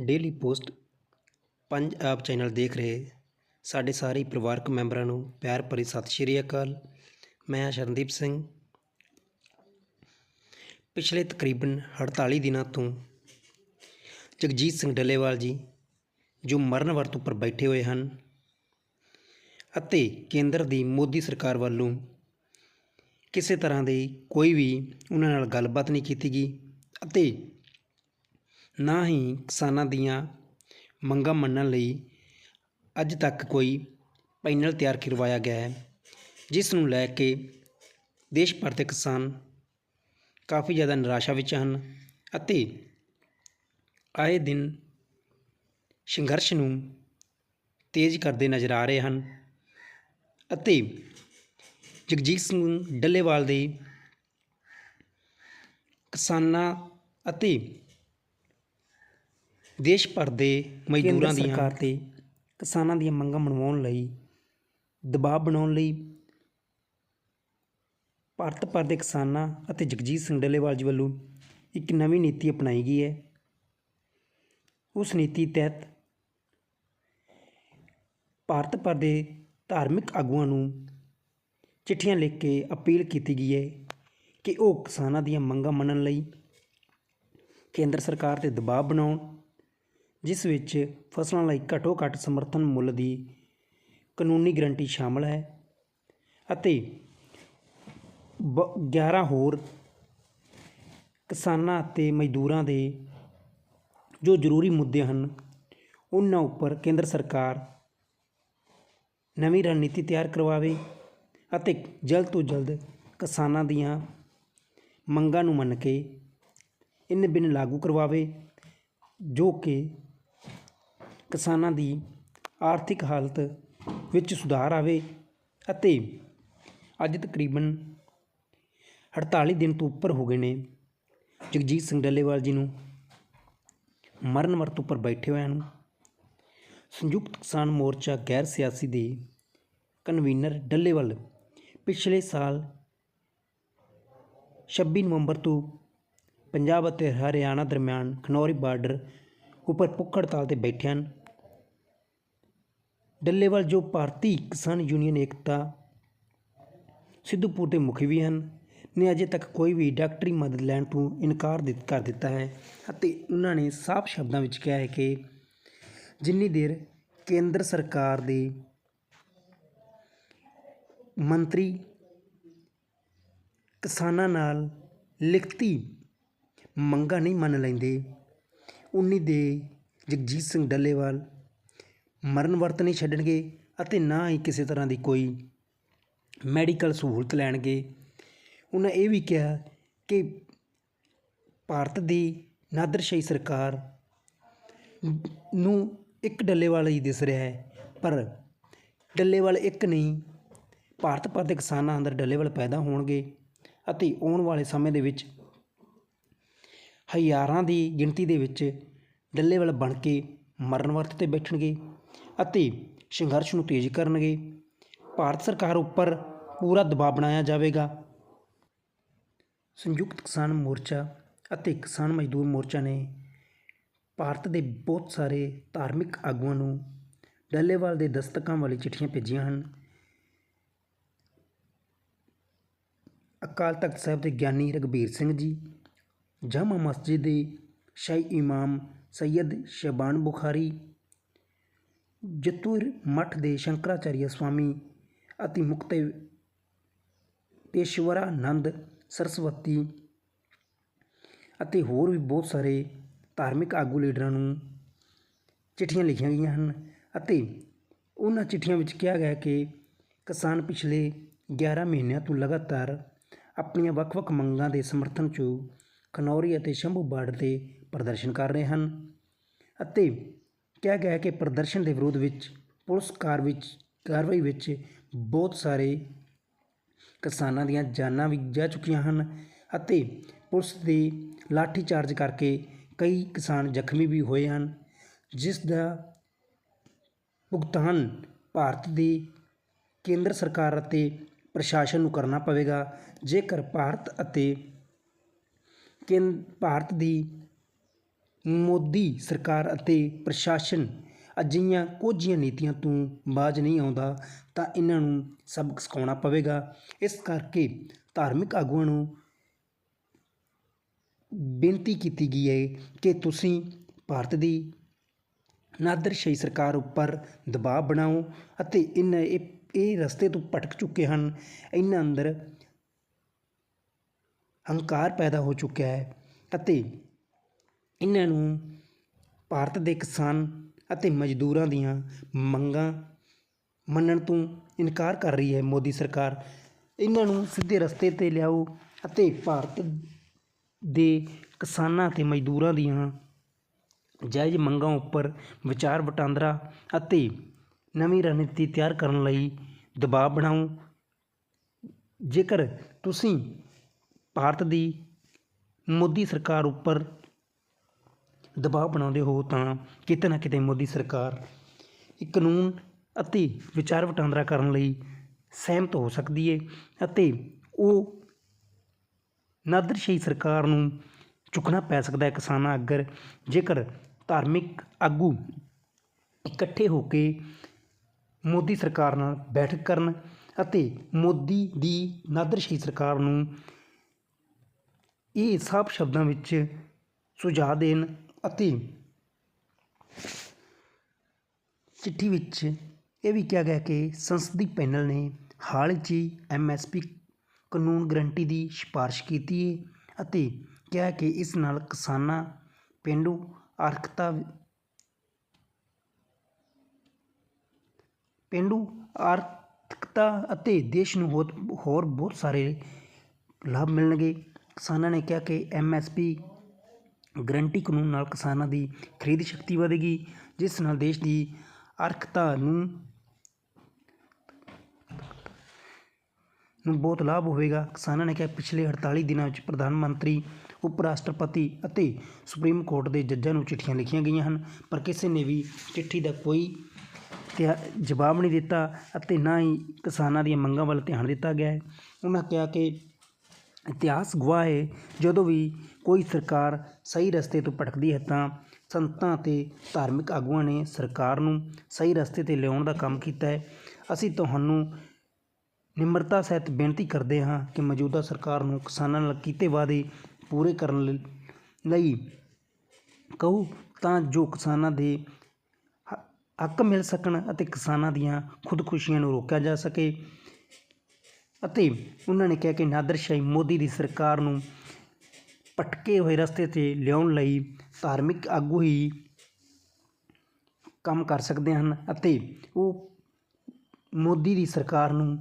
Daily post ਪੰਜ ਆਪ channel ਦੇਖ ਰਹੇ ਸਾਡੇ ਸਾਰੇ ਪਰਿਵਾਰਕ ਮੈਂਬਰਾਂ ਨੂੰ ਪਿਆਰ ਭਰੀ ਸਤਿ ਸ਼੍ਰੀ ਅਕਾਲ। ਮੈਂ ਸ਼ਰਨਦੀਪ ਸਿੰਘ। ਪਿਛਲੇ ਤਕਰੀਬਨ 48 ਦਿਨਾਂ ਤੋਂ ਜਗਜੀਤ ਸਿੰਘ ਡੱਲੇਵਾਲ ਜੀ, ਜੋ ਮਰਨ ਵਰਤ ਉੱਪਰ ਬੈਠੇ ਹੋਏ ਹਨ ਅਤੇ ਕੇਂਦਰ ਦੀ ਮੋਦੀ ਸਰਕਾਰ ਵੱਲੋਂ ਕਿਸੇ ਤਰ੍ਹਾਂ ਦੀ ਕੋਈ ਵੀ ਉਹਨਾਂ ਨਾਲ ਗੱਲਬਾਤ ਨਹੀਂ ਕੀਤੀ ਗਈ ਅਤੇ ਨਾ ਹੀ ਕਿਸਾਨਾਂ ਦੀਆਂ ਮੰਗਾਂ ਮੰਨਣ ਲਈ ਅੱਜ ਤੱਕ ਕੋਈ ਪੈਨਲ ਤਿਆਰ ਕਰਵਾਇਆ ਗਿਆ ਹੈ, ਜਿਸ ਨੂੰ ਲੈ ਕੇ ਦੇਸ਼ ਭਰ ਦੇ ਕਿਸਾਨ ਕਾਫੀ ਜ਼ਿਆਦਾ ਨਿਰਾਸ਼ਾ ਵਿੱਚ ਹਨ ਅਤੇ ਆਏ ਦਿਨ ਸੰਘਰਸ਼ ਨੂੰ ਤੇਜ਼ ਕਰਦੇ ਨਜ਼ਰ ਆ ਰਹੇ ਹਨ ਅਤੇ ਜਗਜੀਤ ਸਿੰਘ ਡੱਲੇਵਾਲ ਦੇ ਕਿਸਾਨਾਂ ਅਤੇ ਦੇਸ਼ ਭਰ ਦੇ ਮਜ਼ਦੂਰਾਂ ਦੀਆਂ ਸਰਕਾਰ ਤੇ ਕਿਸਾਨਾਂ ਦੀਆਂ ਮੰਗਾਂ ਮਨਵਾਉਣ ਲਈ ਦਬਾਅ ਬਣਾਉਣ ਲਈ ਭਾਰਤ ਭਰ ਦੇ ਕਿਸਾਨਾਂ ਅਤੇ ਜਗਜੀਤ ਸਿੰਘ ਡੱਲੇਵਾਲ ਜੀ ਵੱਲੋਂ ਇੱਕ ਨਵੀਂ ਨੀਤੀ ਅਪਣਾਈ ਗਈ ਹੈ। ਉਸ ਨੀਤੀ ਤਹਿਤ ਭਾਰਤ ਭਰ ਦੇ ਧਾਰਮਿਕ ਆਗੂਆਂ ਨੂੰ ਚਿੱਠੀਆਂ ਲਿਖ ਕੇ ਅਪੀਲ ਕੀਤੀ ਗਈ ਹੈ ਕਿ ਉਹ ਕਿਸਾਨਾਂ ਦੀਆਂ ਮੰਗਾਂ ਮੰਨਣ ਲਈ ਕੇਂਦਰ ਸਰਕਾਰ ਤੇ ਦਬਾਅ ਬਣਾਉਣ ਜਿਸ ਵਿੱਚ ਫਸਲਾਂ ਲਈ ਘੱਟੋ ਘੱਟ ਸਮਰਥਨ ਮੁੱਲ ਦੀ ਕਾਨੂੰਨੀ ਗਰੰਟੀ ਸ਼ਾਮਲ ਹੈ ਅਤੇ 11 ਹੋਰ ਕਿਸਾਨਾਂ ਅਤੇ ਮਜ਼ਦੂਰਾਂ ਦੇ ਜੋ ਜ਼ਰੂਰੀ ਮੁੱਦੇ ਹਨ, ਉਹਨਾਂ ਉੱਪਰ ਕੇਂਦਰ ਸਰਕਾਰ ਨਵੀਂ ਰਣਨੀਤੀ ਤਿਆਰ ਕਰਵਾਵੇ ਅਤੇ ਜਲਦ ਤੋਂ ਜਲਦ ਕਿਸਾਨਾਂ ਦੀਆਂ ਮੰਗਾਂ ਨੂੰ ਮੰਨ ਕੇ ਇਨ ਬਿਨ ਲਾਗੂ ਕਰਵਾਵੇ, ਜੋ ਕਿ ਕਿਸਾਨਾਂ ਦੀ ਆਰਥਿਕ ਹਾਲਤ ਵਿੱਚ ਸੁਧਾਰ ਆਵੇ ਅਤੇ ਅੱਜ ਤਕਰੀਬਨ 48 ਦਿਨ ਤੋਂ ਉੱਪਰ ਹੋ ਗਏ ਨੇ, ਜਗਜੀਤ ਸਿੰਘ ਡੱਲੇਵਾਲ ਜੀ ਨੂੰ ਮਰਨ ਵਰਤ ਉੱਪਰ ਬੈਠੇ ਹੋਇਆਂ ਨੂੰ। ਸੰਯੁਕਤ ਕਿਸਾਨ ਮੋਰਚਾ ਗੈਰ ਸਿਆਸੀ ਦੇ ਕਨਵੀਨਰ ਡੱਲੇਵਾਲ ਪਿਛਲੇ ਸਾਲ 26 ਨਵੰਬਰ ਤੋਂ ਪੰਜਾਬ ਅਤੇ ਹਰਿਆਣਾ ਦਰਮਿਆਨ ਖਨੌਰੀ ਬਾਰਡਰ ਉੱਪਰ ਭੁੱਖ ਹੜਤਾਲ ਤੇ ਬੈਠੇ ਹਨ ਡੱਲੇਵਾਲ ਜੋ ਭਾਰਤੀ ਕਿਸਾਨ ਯੂਨੀਅਨ ਏਕਤਾ, ਸਿੱਧੂਪੁਰ ਦੇ ਮੁਖੀ ਵੀ ਹਨ, ਨੇ ਅਜੇ ਤੱਕ ਕੋਈ ਵੀ ਡਾਕਟਰੀ ਮਦਦ ਲੈਣ ਤੋਂ ਇਨਕਾਰ ਦਿੱਤ, ਕਰ ਦਿੱਤਾ ਹੈ ਅਤੇ ਉਹਨਾਂ ਨੇ ਸਾਫ਼ ਸ਼ਬਦਾਂ ਵਿੱਚ ਕਿਹਾ ਹੈ ਕਿ ਜਿੰਨੀ ਦੇਰ ਕੇਂਦਰ ਸਰਕਾਰ ਦੇ ਮੰਤਰੀ ਕਿਸਾਨਾਂ ਨਾਲ ਲਿਖਤੀ ਮੰਗਾਂ ਨਹੀਂ ਮੰਨ ਲੈਂਦੇ ਉਨੀ ਦੇ ਜਗਜੀਤ ਸਿੰਘ ਡੱਲੇਵਾਲ ਮਰਨ ਵਰਤ ਨਹੀਂ ਛੱਡਣਗੇ ਅਤੇ ਨਾ ਹੀ ਕਿਸੇ ਤਰ੍ਹਾਂ ਦੀ ਕੋਈ ਮੈਡੀਕਲ ਸਹੂਲਤ ਲੈਣਗੇ। ਉਹਨਾਂ ਇਹ ਵੀ ਕਿਹਾ ਕਿ ਭਾਰਤ ਦੀ ਨਾਦਰਸ਼ਾਹੀ ਸਰਕਾਰ ਨੂੰ ਇੱਕ ਡੱਲੇਵਾਲ ਹੀ ਦਿਸ ਰਿਹਾ ਹੈ, ਪਰ ਡੱਲੇਵਾਲ ਇੱਕ ਨਹੀਂ, ਭਾਰਤ ਭਰ ਦੇ ਕਿਸਾਨਾਂ ਅੰਦਰ ਡੱਲੇਵਾਲ ਪੈਦਾ ਹੋਣਗੇ ਅਤੇ ਆਉਣ ਵਾਲੇ ਸਮੇਂ ਦੇ ਵਿੱਚ ਹਜ਼ਾਰਾਂ ਦੀ ਗਿਣਤੀ ਦੇ ਵਿੱਚ ਡੱਲੇਵਾਲ ਬਣ ਕੇ ਮਰਨ ਵਰਤ ਤੇ ਬੈਠਣਗੇ ਅਤੇ ਸੰਘਰਸ਼ ਨੂੰ ਤੇਜ਼ ਕਰਨਗੇ। ਭਾਰਤ ਸਰਕਾਰ ਉੱਪਰ ਪੂਰਾ ਦਬਾਅ ਬਣਾਇਆ ਜਾਵੇਗਾ। ਸੰਯੁਕਤ ਕਿਸਾਨ ਮੋਰਚਾ ਅਤੇ ਕਿਸਾਨ ਮਜ਼ਦੂਰ ਮੋਰਚਾ ਨੇ ਭਾਰਤ ਦੇ ਬਹੁਤ ਸਾਰੇ ਧਾਰਮਿਕ ਆਗੂਆਂ ਨੂੰ ਡੱਲੇਵਾਲ ਦੇ ਦਸਤਕਾਂ ਵਾਲੀ ਚਿੱਠੀਆਂ ਭੇਜੀਆਂ ਹਨ। ਅਕਾਲ ਤਖਤ ਸਾਹਿਬ ਦੇ ਗਿਆਨੀ ਰਗਬੀਰ ਸਿੰਘ ਜੀ ਜਾਮਾ ਮਸਜਿਦ ਦੇ ਸ਼ਾਹੀ ਇਮਾਮ ਸੈਯਦ ਬੁਖਾਰੀ, ਜਤੂਰ ਮਠ ਦੇ ਸ਼ੰਕਰਾਚਾਰੀਆ ਸਵਾਮੀ ਅਤੇ ਮੁਕਤੇ ਪੇਸ਼ਵਰਾਨੰਦ ਸਰਸਵਤੀ ਅਤੇ ਹੋਰ ਵੀ ਬਹੁਤ ਸਾਰੇ ਧਾਰਮਿਕ ਆਗੂ ਲੀਡਰਾਂ ਨੂੰ ਚਿੱਠੀਆਂ ਲਿਖੀਆਂ ਗਈਆਂ ਹਨ ਅਤੇ ਉਹਨਾਂ ਚਿੱਠੀਆਂ ਵਿੱਚ ਕਿਹਾ ਗਿਆ ਕਿ ਕਿਸਾਨ ਪਿਛਲੇ 11 ਮਹੀਨਿਆਂ ਤੋਂ ਲਗਾਤਾਰ ਆਪਣੀਆਂ ਵੱਖ-ਵੱਖ ਮੰਗਾਂ ਦੇ ਸਮਰਥਨ 'ਚ ਖਨੌਰੀ ਅਤੇ ਸ਼ੰਭੂ ਬਾਰਡਰ ਤੇ ਪ੍ਰਦਰਸ਼ਨ ਕਰ ਰਹੇ ਹਨ ਅਤੇ ਕਿਹਾ ਗਿਆ ਹੈ ਕਿ ਪ੍ਰਦਰਸ਼ਨ ਦੇ ਵਿਰੋਧ ਵਿੱਚ, ਪੁਲਿਸ ਕਾਰ ਵਿੱਚ, ਕਾਰਵਾਈ ਵਿੱਚ ਬਹੁਤ ਸਾਰੇ ਕਿਸਾਨਾਂ ਦੀਆਂ ਜਾਨਾਂ ਵੀ ਜਾ ਚੁੱਕੀਆਂ ਹਨ ਅਤੇ ਪੁਲਿਸ ਦੇ ਲਾਠੀ ਚਾਰਜ ਕਰਕੇ ਕਈ ਕਿਸਾਨ ਜ਼ਖਮੀ ਵੀ ਹੋਏ ਹਨ, ਜਿਸ ਦਾ ਭੁਗਤਾਨ ਭਾਰਤ ਦੀ ਕੇਂਦਰ ਸਰਕਾਰ ਅਤੇ ਪ੍ਰਸ਼ਾਸਨ ਨੂੰ ਕਰਨਾ ਪਵੇਗਾ। ਜੇਕਰ ਭਾਰਤ ਅਤੇ ਕੇਂ ਭਾਰਤ ਦੀ ਮੋਦੀ ਸਰਕਾਰ ਅਤੇ ਪ੍ਰਸ਼ਾਸਨ ਅਜਿਹੀਆਂ ਕੋਝੀਆਂ ਨੀਤੀਆਂ ਤੋਂ ਬਾਜ ਨਹੀਂ ਆਉਂਦਾ, ਤਾਂ ਇਹਨਾਂ ਨੂੰ ਸਬਕ ਸਿਖਾਉਣਾ ਪਵੇਗਾ। ਇਸ ਕਰਕੇ ਧਾਰਮਿਕ ਆਗੂਆਂ ਨੂੰ ਬੇਨਤੀ ਕੀਤੀ ਗਈ ਹੈ ਕਿ ਤੁਸੀਂ ਭਾਰਤ ਦੀ ਨਾਦਰਸ਼ਾਹੀ ਸਰਕਾਰ ਉੱਪਰ ਦਬਾਅ ਬਣਾਓ ਅਤੇ ਇਹਨਾਂ ਇਹ ਇਹ ਰਸਤੇ ਤੋਂ ਭਟਕ ਚੁੱਕੇ ਹਨ। ਇਹਨਾਂ ਅੰਦਰ ਹੰਕਾਰ ਪੈਦਾ ਹੋ ਚੁੱਕਿਆ ਹੈ ਅਤੇ ਇਹਨਾਂ ਨੂੰ ਭਾਰਤ ਦੇ ਕਿਸਾਨ ਅਤੇ ਮਜ਼ਦੂਰਾਂ ਦੀਆਂ ਮੰਗਾਂ ਮੰਨਣ ਤੋਂ ਇਨਕਾਰ ਕਰ ਰਹੀ ਹੈ ਮੋਦੀ ਸਰਕਾਰ। ਇਹਨਾਂ ਨੂੰ ਸਿੱਧੇ ਰਸਤੇ 'ਤੇ ਲਿਆਓ ਅਤੇ ਭਾਰਤ ਦੇ ਕਿਸਾਨਾਂ ਅਤੇ ਮਜ਼ਦੂਰਾਂ ਦੀਆਂ ਜਾਇਜ਼ ਮੰਗਾਂ ਉੱਪਰ ਵਿਚਾਰ ਵਟਾਂਦਰਾ ਅਤੇ ਨਵੀਂ ਰਣਨੀਤੀ ਤਿਆਰ ਕਰਨ ਲਈ ਦਬਾਅ ਬਣਾਓ। ਜੇਕਰ ਤੁਸੀਂ ਭਾਰਤ ਦੀ ਮੋਦੀ ਸਰਕਾਰ ਉੱਪਰ ਦਬਾਅ ਬਣਾਉਂਦੇ ਹੋ ਤਾਂ ਕਿਤੇ ਨਾ ਕਿਤੇ ਮੋਦੀ ਸਰਕਾਰ ਇੱਕ ਕਾਨੂੰਨ ਅਤੇ ਵਿਚਾਰ ਵਟਾਂਦਰਾ ਕਰਨ ਲਈ ਸਹਿਮਤ ਹੋ ਸਕਦੀ ਹੈ ਅਤੇ ਉਹ ਨਾਦਰਸ਼ਾਹੀ ਸਰਕਾਰ ਨੂੰ ਚੁੱਕਣਾ ਪੈ ਸਕਦਾ ਹੈ ਕਿਸਾਨਾਂ ਅੱਗਰ ਜੇਕਰ ਧਾਰਮਿਕ ਆਗੂ ਇਕੱਠੇ ਹੋ ਕੇ ਮੋਦੀ ਸਰਕਾਰ ਨਾਲ ਬੈਠਕ ਕਰਨ ਅਤੇ ਮੋਦੀ ਦੀ ਨਾਦਰਸ਼ਾਹੀ ਸਰਕਾਰ ਨੂੰ ਇਹ ਸਾਫ਼ ਸ਼ਬਦਾਂ ਵਿੱਚ ਸੁਝਾਅ ਦੇਣ ਅਤੇ ਚਿੱਠੀ ਵਿੱਚ ਇਹ ਵੀ ਕਿਹਾ ਗਿਆ ਕਿ ਸੰਸਦੀ ਪੈਨਲ ਨੇ ਹਾਲ 'ਚ ਹੀ ਐਮਐਸਪੀ ਕਾਨੂੰਨ ਗਰੰਟੀ ਦੀ ਸਿਫਾਰਿਸ਼ ਕੀਤੀ ਹੈ ਅਤੇ ਕਿਹਾ ਕਿ ਇਸ ਨਾਲ ਕਿਸਾਨਾਂ, ਪੇਂਡੂ ਆਰਥਿਕਤਾ ਪੇਂਡੂ ਆਰਥਿਕਤਾ ਅਤੇ ਦੇਸ਼ ਨੂੰ ਹੋਰ ਹੋਰ ਬਹੁਤ ਸਾਰੇ ਲਾਭ ਮਿਲਣਗੇ। ਕਿਸਾਨਾਂ ਨੇ ਕਿਹਾ ਕਿ ਐਮਐਸਪੀ ਗਰੰਟੀ ਕਾਨੂੰਨ ਨਾਲ ਕਿਸਾਨਾਂ ਦੀ ਖਰੀਦ ਸ਼ਕਤੀ ਵਧੇਗੀ, ਜਿਸ ਨਾਲ ਦੇਸ਼ ਦੀ ਆਰਥਿਕਤਾ ਨੂੰ ਨੂੰ ਬਹੁਤ ਲਾਭ ਹੋਵੇਗਾ। ਕਿਸਾਨਾਂ ਨੇ ਕਿਹਾ, ਪਿਛਲੇ 48 ਦਿਨਾਂ ਵਿੱਚ ਪ੍ਰਧਾਨ ਮੰਤਰੀ, ਉਪ ਰਾਸ਼ਟਰਪਤੀ ਅਤੇ ਸੁਪਰੀਮ ਕੋਰਟ ਦੇ ਜੱਜਾਂ ਨੂੰ ਚਿੱਠੀਆਂ ਲਿਖੀਆਂ ਗਈਆਂ ਹਨ, ਪਰ ਕਿਸੇ ਨੇ ਵੀ ਚਿੱਠੀ ਦਾ ਕੋਈ ਧਿਆ, ਜਵਾਬ ਨਹੀਂ ਦਿੱਤਾ ਅਤੇ ਨਾ ਹੀ ਕਿਸਾਨਾਂ ਦੀਆਂ ਮੰਗਾਂ ਵੱਲ ਧਿਆਨ ਦਿੱਤਾ ਗਿਆ ਹੈ। ਉਹਨਾਂ ਕਿਹਾ ਕਿ ਇਤਿਹਾਸ ਗਵਾਹ ਹੈ ਜਦੋਂ ਵੀ ਕੋਈ ਸਰਕਾਰ ਸਹੀ ਰਸਤੇ ਤੋਂ ਭਟਕਦੀ ਹੈ ਤਾਂ ਸੰਤਾਂ ਅਤੇ ਧਾਰਮਿਕ ਆਗੂਆਂ ਨੇ ਸਰਕਾਰ ਨੂੰ ਸਹੀ ਰਸਤੇ 'ਤੇ ਲਿਆਉਣ ਦਾ ਕੰਮ ਕੀਤਾ ਹੈ। ਅਸੀਂ ਤੁਹਾਨੂੰ ਨਿਮਰਤਾ ਸਹਿਤ ਬੇਨਤੀ ਕਰਦੇ ਹਾਂ ਕਿ ਮੌਜੂਦਾ ਸਰਕਾਰ ਨੂੰ ਕਿਸਾਨਾਂ ਨਾਲ ਕੀਤੇ ਵਾਅਦੇ ਪੂਰੇ ਕਰਨ ਲ- ਲਈ ਕਹੋ ਤਾਂ ਜੋ ਕਿਸਾਨਾਂ ਦੇ ਹ- ਹੱਕ ਮਿਲ ਸਕਣ ਅਤੇ ਕਿਸਾਨਾਂ ਦੀਆਂ ਖੁਦਕੁਸ਼ੀਆਂ ਨੂੰ ਰੋਕਿਆ ਜਾ ਸਕੇ। ਅਤੇ ਉਹਨਾਂ ਨੇ ਕਿਹਾ ਕਿ ਨਾਦਰਸ਼ਾਹੀ ਮੋਦੀ ਦੀ ਸਰਕਾਰ ਨੂੰ ਭਟਕੇ ਹੋਏ ਰਸਤੇ 'ਤੇ ਲਿਆਉਣ ਲਈ ਧਾਰਮਿਕ ਆਗੂ ਹੀ ਕੰਮ ਕਰ ਸਕਦੇ ਹਨ ਅਤੇ ਉਹ ਮੋਦੀ ਦੀ ਸਰਕਾਰ ਨੂੰ